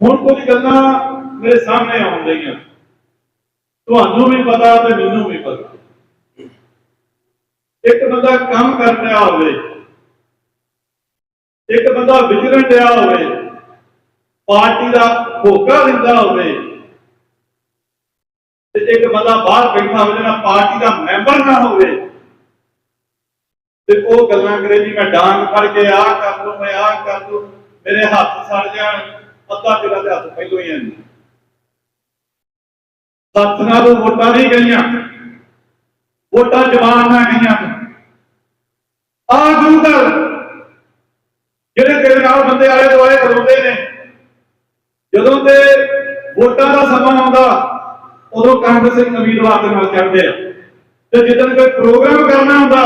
ਹੁਣ ਕੁਝ ਗੱਲਾਂ ਮੇਰੇ ਸਾਹਮਣੇ ਆਉਣ ਰਹੀਆਂ ਤੁਹਾਨੂੰ ਵੀ ਪਤਾ ਤੇ ਮੈਨੂੰ ਵੀ ਪਤਾ। ਇੱਕ ਬੰਦਾ ਕੰਮ ਕਰ ਰਿਹਾ ਹੋਵੇ, ਇੱਕ ਬੰਦਾ ਵਿਚਰਨ ਰਿਹਾ ਹੋਵੇ, ਪਾਰਟੀ ਦਾ ਹੋਕਾ ਦਿੰਦਾ ਹੋਵੇ, ਤੇ ਇੱਕ ਬੰਦਾ ਬਾਹਰ ਬੈਠਾ ਹੋਵੇ ਜਿਹੜਾ ਪਾਰਟੀ ਦਾ ਮੈਂਬਰ ਨਾ ਹੋਵੇ, ਤੇ ਉਹ ਗੱਲਾਂ ਕਰੇ ਜੀ ਮੈਂ ਡਾਂਗ ਫੜ ਕੇ ਆਹ ਕਰ ਲੂ ਮੈਂ ਆਹ ਕਰ ਲੂ ਮੇਰੇ ਹੱਥ ਸੜ ਜਾਣ। ਅੱਧਾ ਕਿਲਾ ਦੇ ਹੱਥ ਪਹਿਲੋਂ ਹੀ ਆਂਦੇ ਹੱਥ ਨਾਲ ਵੋਟਾਂ ਨਹੀਂ ਗਈਆਂ। ਵੋਟਾਂ ਜਵਾਨ ਨਾ ਗਈਆਂ। ਆ ਗੁਰੂ ਘਰ, ਜਿਹੜੇ ਤੇਰੇ ਨਾਲ ਬੰਦੇ ਆਲੇ ਦੁਆਲੇ ਖਲੋਤੇ ਨੇ, ਜਦੋਂ ਤੇ ਵੋਟਾਂ ਦਾ ਸਮਾਂ ਆਉਂਦਾ, ਉਦੋਂ ਕਾਂਗਰਸ ਉਮੀਦਵਾਰ ਦੇ ਨਾਲ ਚੜ੍ਹਦੇ ਆ। ਤੇ ਜਦੋਂ ਕੋਈ ਪ੍ਰੋਗਰਾਮ ਕਰਨਾ ਹੁੰਦਾ,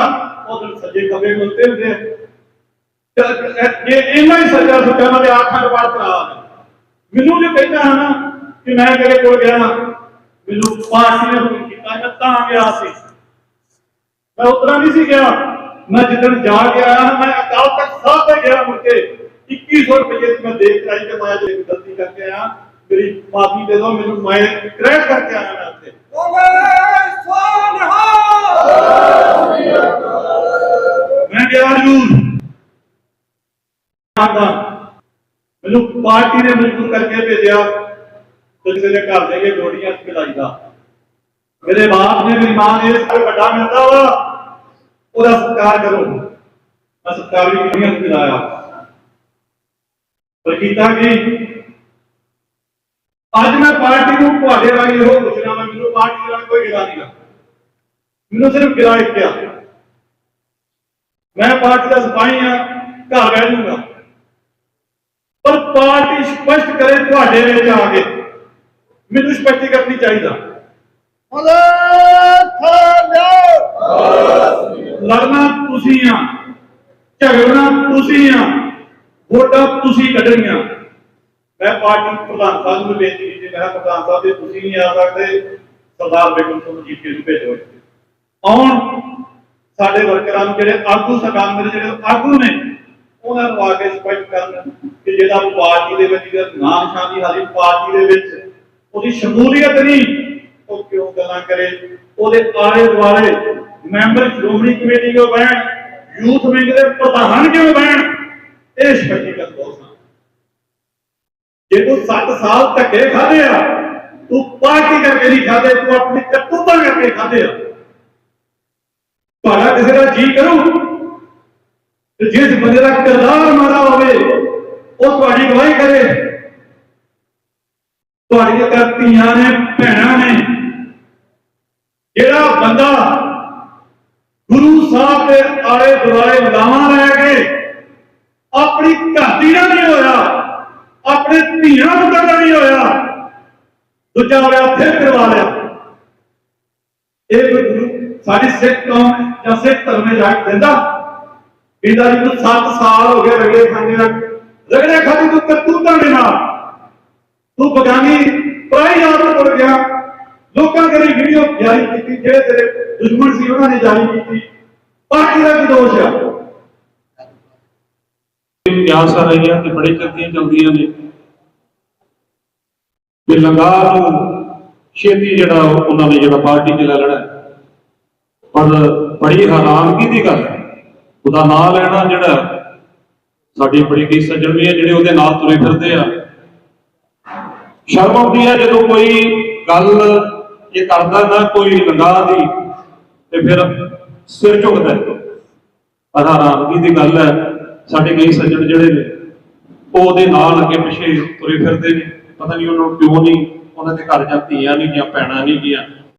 ਉਦੋਂ ਸੱਜੇ ਖੱਬੇ ਖਲੋਤੇ ਹੁੰਦੇ ਆ। ਜੇ ਇੰਨਾ ਹੀ ਸੱਜਾ ਸੁੱਟਾ ਉਹਨਾਂ ਦੇ ਆਖਾਂ ਬਾਤ ਕਰਾ ਮੈਨੂੰ ਜੋ ਕਹਿੰਦਾ ਹੈ ਨਾ ਕਿ ਮੈਂ ਤੇਰੇ ਕੋਲ ਗਿਆ ਮੈਨੂੰ ਪਾਰਟੀ ਨੇ ਹੁਕਮ ਕੀਤਾ ਮੈਂ ਤਾਂ ਗਿਆ ਸੀ ਮੈਂ ਉਤਰਾ ਨਹੀਂ ਸੀ ਗਿਆ ਮੈਂ ਜਿੱਦਣ ਜਾ ਕੇ ਆਇਆ ਮੈਂ ਅਕਾਲ ਤਖਤ ਸਾਹਿਬ ਤੇ ਗਿਆ ਮੁੜ ਕੇ 2100 ਰੁਪਏ ਦੀ ਮੈਂ ਦੇਖ ਆਈ ਤੇ ਮੈਂ ਜਿਹੜੀ ਗਲਤੀ ਕਰਕੇ ਆਇਆ ਮੇਰੀ ਮਾਫੀ ਦੇ ਦਿਓ ਮੈਨੂੰ ਮੈਂ ਕਰੈਕ ਕਰਕੇ ਆਇਆ ਮੈਂ ਉੱਥੇ ਮੈਂ ਗਿਆ ਜਰੂਰ ਆਂਦਾ ਮੈਨੂੰ ਪਾਰਟੀ ਨੇ ਮਜਬੂਰ ਕਰਕੇ ਭੇਜਿਆ। ਤੇ ਕਿਸੇ ਦੇ ਘਰ ਦੇ ਕੇ ਗੋੜੀਆਂ ਖਿਲਾਈ ਦਾ। ਮੇਰੇ ਬਾਪ ਨੇ, ਮੇਰੀ ਮਾਂ ਨੇ ਇਸ ਤੋਂ ਵੱਡਾ ਮਿਲਦਾ ਵਾ। ਉਹਦਾ ਸਤਿਕਾਰ ਕਰੋ। ਮੈਂ ਸਤਿਕਾਰ ਵੀ ਕਿੰਨੀਆਂ ਖਿਲਾਇਆ ਪਰ ਕੀਤਾ ਕਿ? ਅੱਜ ਮੈਂ ਪਾਰਟੀ ਨੂੰ ਤੁਹਾਡੇ ਰਾਹੀਂ ਇਹੋ ਪੁੱਛਣਾ ਮੈਂ ਮੈਨੂੰ ਪਾਰਟੀ ਨਾਲ ਕੋਈ ਗਿਲਾ ਨਹੀਂ ਮੈਨੂੰ ਸਿਰਫ ਗਿਲਾ ਇੱਕ ਆ। ਮੈਂ ਪਾਰਟੀ ਦਾ ਸਿਪਾਹੀ ਆ, ਘਰ ਬਹਿ ਜਾਊਂਗਾ ਪਰ ਪਾਰਟੀ ਸਪਸ਼ਟ ਕਰੇ ਤੁਹਾਡੇ ਵਿੱਚ ਆ ਕੇ। ਮੈਨੂੰ ਸਪਸ਼ਟੀ ਕਰਨੀ ਚਾਹੀਦਾ। ਲੜਨਾ ਤੁਸੀਂ ਆ ਝਗੜਨਾ ਤੁਸੀਂ ਆ ਵੋਟਾਂ ਤੁਸੀਂ ਕੱਢਣੀਆਂ। ਮੈਂ ਪਾਰਟੀ ਪ੍ਰਧਾਨ ਸਾਹਿਬ ਨੂੰ ਬੇਨਤੀ ਕੀਤੀ ਮੈਂ ਕਿਹਾ ਪ੍ਰਧਾਨ ਸਾਹਿਬ ਜੇ ਤੁਸੀਂ ਨਹੀਂ ਆ ਸਕਦੇ ਸਰਦਾਰ ਬੇਗਮ ਸਿੰਘ ਜੀ ਨੂੰ ਭੇਜੋ ਇੱਥੇ। ਆਉਣ ਸਾਡੇ ਵਰਕਰਾਂ ਨੂੰ ਜਿਹੜੇ ਆਗੂ ਸਰਕਾਰ ਮੇਰੇ ਜਿਹੜੇ ਆਗੂ ਨੇ ਉਹਨਾਂ ਨੂੰ ਆ ਕੇ ਸਪਸ਼ਟ ਕਰਨ ਕਿ ਜਿਹੜਾ ਪਾਰਟੀ ਦੇ ਵਿੱਚ, ਜਿਹੜਾ ਨਾਮ ਨਿਸ਼ਾਨੀ ਹਾਲੀ ਪਾਰਟੀ ਦੇ ਵਿੱਚ ਉਹਦੀ ਸ਼ਮੂਲੀਅਤ ਨਹੀਂ, ਉਹ ਕਿਉਂ ਗੱਲਾਂ ਕਰੇ? ਉਹਦੇ ਆਲੇ ਦੁਆਲੇ ਮੈਂਬਰ ਸ਼੍ਰੋਮਣੀ ਕਮੇਟੀ ਕਿਉਂ ਬਹਿਣ? ਯੂਥ ਵਿੰਗ ਦੇ ਪ੍ਰਧਾਨ ਕਿਉਂ ਬਹਿਣ? ਇਹ ਸਪਸ਼ਟੀਕਰਨ ਬਹੁਤ ਜੇ ਤੂੰ 7 ਸਾਲ ਧੱਕੇ ਖਾਦੇ ਆ, ਤੂੰ ਪਾਰਟੀ ਕਰਕੇ ਨਹੀਂ ਖਾਦੇ, ਤੂੰ ਆਪਣੀ ਕਰਤੂਤਾਂ ਕਰਕੇ ਖਾਦੇ ਆ। ਤੁਹਾਡਾ ਕਿਸੇ ਦਾ ਜੀ ਕਰੂ। ਤੇ ਜਿਸ ਬੰਦੇ ਦਾ ਕਿਰਦਾਰ ਮਾੜਾ ਹੋਵੇ, ਉਹ ਤੁਹਾਡੀ ਗਵਾਹੀ ਕਰੇ। ਤੁਹਾਡੀਆਂ ਘਰ ਧੀਆਂ ਨੇ, ਭੈਣਾਂ ਨੇ। ਜਿਹੜਾ ਬੰਦਾ ਗੁਰੂ ਸਾਹਿਬ ਦੇ ਆਲੇ ਦੁਆਲੇ ਲਾਵਾਂ ਰਹਿ ਕੇ ਆਪਣੀ ਘਰ ਦੀ ਨਾਲ ਨਹੀਂ ਹੋਇਆ, ਆਪਣੇ ਧੀਆਂ ਨੂੰ ਕਰਨਾ ਨਹੀਂ ਹੋਇਆ, ਦੂਜਾ ਹੋਇਆ ਫਿਰ ਕਰਵਾ ਲਿਆ। ਇਹ ਗੁਰੂ ਸਾਡੀ ਸਿੱਖ ਕੌਮ ਜਾਂ ਸਿੱਖ ਧਰਮ ਨੇ ਜਾ ਕੇ ਦਿੰਦਾ। ਕਹਿੰਦਾ ਜੀ ਤੂੰ 7 ਸਾਲ ਹੋ ਗਏ ਰਗੜੇ ਖਾਂਦੇ ਆ। ਰਗੜੇ ਖਾਂਦੇ ਤੂੰ ਕਰਤੂਤਾਂ ਦੇ ਨਾਲ। ਤੂੰ ਬਗਾਨੀ ਪਰਾਈ ਜਾਤ ਤੋਂ ਤੁਰ ਗਿਆ। ਲੋਕਾਂ ਕਰੀ ਵੀਡੀਓ ਜਾਰੀ ਕੀਤੀ, ਜਿਹੜੇ ਤੇਰੇ ਦੁਸ਼ਮਣ ਸੀ ਉਹਨਾਂ ਨੇ ਜਾਰੀ ਕੀਤੀ। ਪਾਰਟੀ ਦਾ ਕੀ ਦੋਸ਼ ਆ? ਇਤਿਹਾਸ ਆ ਰਹੀਆਂ ਤੇ ਬੜੀ ਚਰਚੀਆਂ ਚੱਲਦੀਆਂ ਨੇ। ਕਿ ਲੰਗਾਰ ਛੇਤੀ ਜਿਹੜਾ ਉਹਨਾਂ ਨੇ ਜਿਹੜਾ ਪਾਰਟੀ 'ਚ ਲੈ ਲੈਣਾ। ਪਰ ਬੜੀ ਹੈਰਾਨਗੀ ਦੀ ਗੱਲ ਹੈ ਉਹਦਾ ਨਾਂ ਲੈਣਾ ਜਿਹੜਾ ਸਾਡੀ ਬੜੀ ਕਈ ਸੱਜਣ ਵੀ ਹੈ ਜਿਹੜੇ ਉਹਦੇ ਨਾਲ ਤੁਰੇ ਫਿਰਦੇ ਆ। ਸ਼ਰਮ ਆਉਂਦੀ ਹੈ ਜਦੋਂ ਕੋਈ ਗੱਲ ਇਹ ਕਰਦਾ ਨਾ ਕੋਈ ਲੰਗਾ ਦੀ, ਤੇ ਫਿਰ ਸਿਰ ਝੁਕਦਾ ਹੈ। ਰਾਮਗੀ ਦੀ ਗੱਲ ਹੈ, ਸਾਡੇ ਕਈ ਸੱਜਣ ਜਿਹੜੇ ਨੇ, ਉਹ ਉਹਦੇ ਨਾਲ ਅੱਗੇ ਪਿੱਛੇ ਤੁਰੇ ਫਿਰਦੇ ਨੇ। ਪਤਾ ਨਹੀਂ ਉਹਨਾਂ ਨੂੰ ਕਿਉਂ ਨਹੀਂ ਉਹਨਾਂ ਦੇ ਘਰ ਜਾਂ ਧੀਆਂ ਨਹੀਂ ਜਾਂ ਭੈਣਾਂ ਨਹੀਂ ਗੀਆਂ